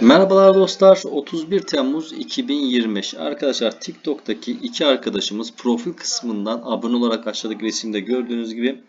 Merhabalar dostlar. 31 Temmuz 2025. Arkadaşlar TikTok'taki iki arkadaşımız profil kısmından abone olarak aşağıdaki resimde gördüğünüz gibi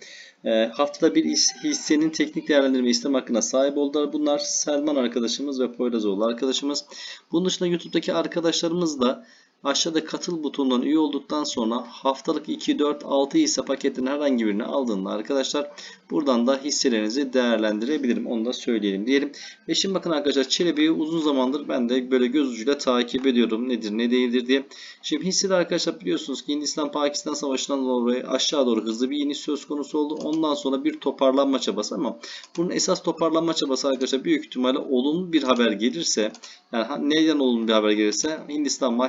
e, haftada bir his- hissenin teknik değerlendirme işlem hakkına sahip oldular. Bunlar Selman arkadaşımız ve Poyrazoğlu arkadaşımız. Bunun dışında YouTube'daki arkadaşlarımız da aşağıda katıl butonundan üye olduktan sonra haftalık 2, 4, 6 hisse paketinin herhangi birini aldığında arkadaşlar buradan da hisselerinizi değerlendirebilirim. Onu da söyleyelim diyelim. Ve şimdi bakın arkadaşlar Çelebi'yi uzun zamandır ben de böyle göz ucuyla takip ediyorum. Nedir ne değildir diye. Şimdi hisseler arkadaşlar biliyorsunuz ki Hindistan-Pakistan savaşından dolayı aşağı doğru hızlı bir iniş söz konusu oldu. Ondan sonra bir toparlanma çabası ama bunun esas toparlanma çabası arkadaşlar büyük ihtimalle olumlu bir haber gelirse yani neyden olumlu bir haber gelirse Hindistan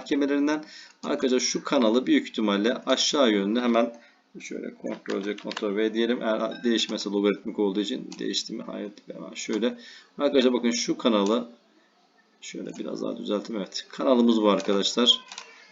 mahkemelerinden arkadaşlar şu kanalı büyük ihtimalle aşağı yönlü hemen Şöyle kontrol C, kontrol V diyelim. Eğer değişmesi logaritmik olduğu için değişti mi? Hayır. Hemen şöyle. Arkadaşlar bakın şu kanalı şöyle biraz daha düzelteyim. Evet. Kanalımız bu arkadaşlar.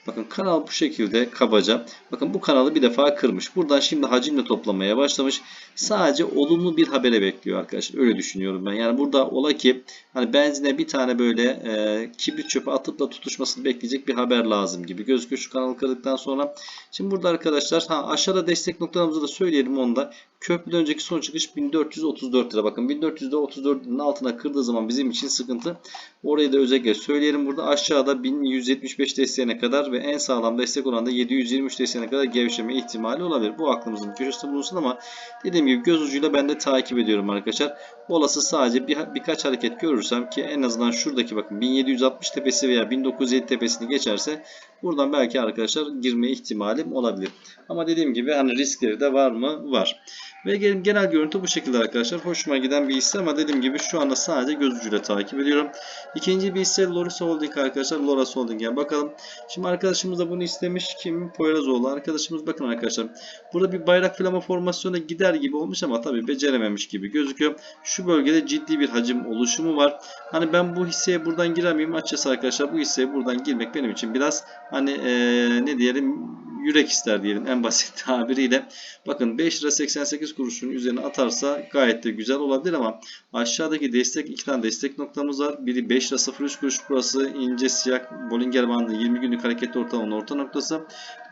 Bakın kanal bu şekilde kabaca. Bakın bu kanalı bir defa kırmış. Buradan şimdi hacimle toplamaya başlamış. Sadece olumlu bir habere bekliyor arkadaşlar. Öyle düşünüyorum ben. Yani burada ola ki hani benzine bir tane böyle e, kibrit çöpü atıp da tutuşmasını bekleyecek bir haber lazım gibi gözüküyor şu kanalı kırdıktan sonra. Şimdi burada arkadaşlar ha aşağıda destek noktalarımızı da söyleyelim onda. Köprüden önceki son çıkış 1434 lira. Bakın 1434'ün altına kırdığı zaman bizim için sıkıntı. Orayı da özellikle söyleyelim. Burada aşağıda 1175 desteğine kadar ve en sağlam destek olan da 723 desteğine kadar gevşeme ihtimali olabilir. Bu aklımızın köşesinde bulunsun ama dediğim gibi göz ucuyla ben de takip ediyorum arkadaşlar. Olası sadece bir, birkaç hareket görürsem ki en azından şuradaki bakın 1760 tepesi veya 1907 tepesini geçerse buradan belki arkadaşlar girme ihtimalim olabilir. Ama dediğim gibi hani riskleri de var mı? Var. Ve gel- genel görüntü bu şekilde arkadaşlar. Hoşuma giden bir hisse ama dediğim gibi şu anda sadece göz ucuyla takip ediyorum. İkinci bir hisse Loris Holding arkadaşlar. Loras Holding'e bakalım. Şimdi arkadaşımız da bunu istemiş. Kim? Poyrazoğlu arkadaşımız. Bakın arkadaşlar. Burada bir bayrak flama formasyona gider gibi olmuş ama tabii becerememiş gibi gözüküyor. Şu bölgede ciddi bir hacim oluşumu var. Hani ben bu hisseye buradan giremeyeyim. Açıkçası arkadaşlar bu hisseye buradan girmek benim için biraz hani eee, ne diyelim yürek ister diyelim en basit tabiriyle. Bakın 5 lira 88 kuruşun üzerine atarsa gayet de güzel olabilir ama aşağıdaki destek iki tane destek noktamız var. Biri 5 lira 03 kuruş burası ince siyah Bollinger bandı 20 günlük hareketli ortalamanın orta noktası.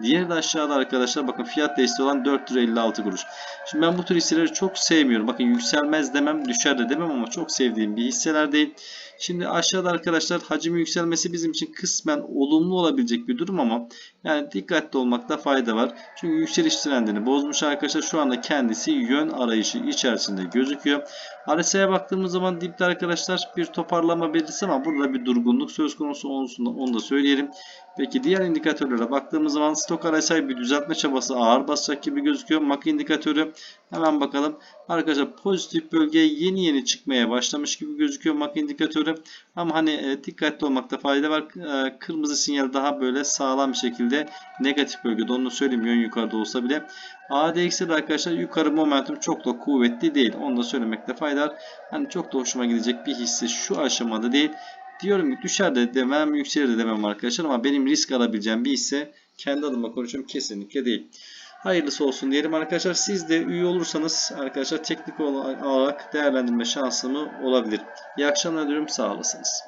Diğeri de aşağıda arkadaşlar bakın fiyat desteği olan 4 lira 56 kuruş. Şimdi ben bu tür hisseleri çok sevmiyorum. Bakın yükselmez demem düşer de demem ama çok sevdiğim bir hisseler değil. Şimdi aşağıda arkadaşlar hacim yükselmesi bizim için kısmen olumlu olabilecek bir durum ama yani dikkatli olmakta fayda var. Çünkü yükseliş trendini bozmuş arkadaşlar. Şu anda kendisi yön arayışı içerisinde gözüküyor. RSI'ye baktığımız zaman dipte arkadaşlar bir toparlama belirtisi ama burada bir durgunluk söz konusu olsun onu da söyleyelim. Peki diğer indikatörlere baktığımız zaman stok RSI bir düzeltme çabası ağır basacak gibi gözüküyor. MAC indikatörü hemen bakalım. Arkadaşlar pozitif bölgeye yeni yeni çıkmaya başlamış gibi gözüküyor MAC indikatörü. Ama hani e, dikkatli olmakta fayda var. E, kırmızı sinyal daha böyle sağlam bir şekilde negatif bölgede onu söyleyeyim yön yukarıda olsa bile. ADX'de de arkadaşlar yukarı momentum çok da kuvvetli değil. Onu da söylemekte fayda var. Hani çok da hoşuma gidecek bir hisse şu aşamada değil. Diyorum ki düşer de demem, yükselir de demem arkadaşlar ama benim risk alabileceğim bir hisse kendi adıma konuşuyorum kesinlikle değil. Hayırlısı olsun diyelim arkadaşlar. Siz de üye olursanız arkadaşlar teknik olarak değerlendirme şansımı olabilir. İyi akşamlar diyorum. Sağ olasınız.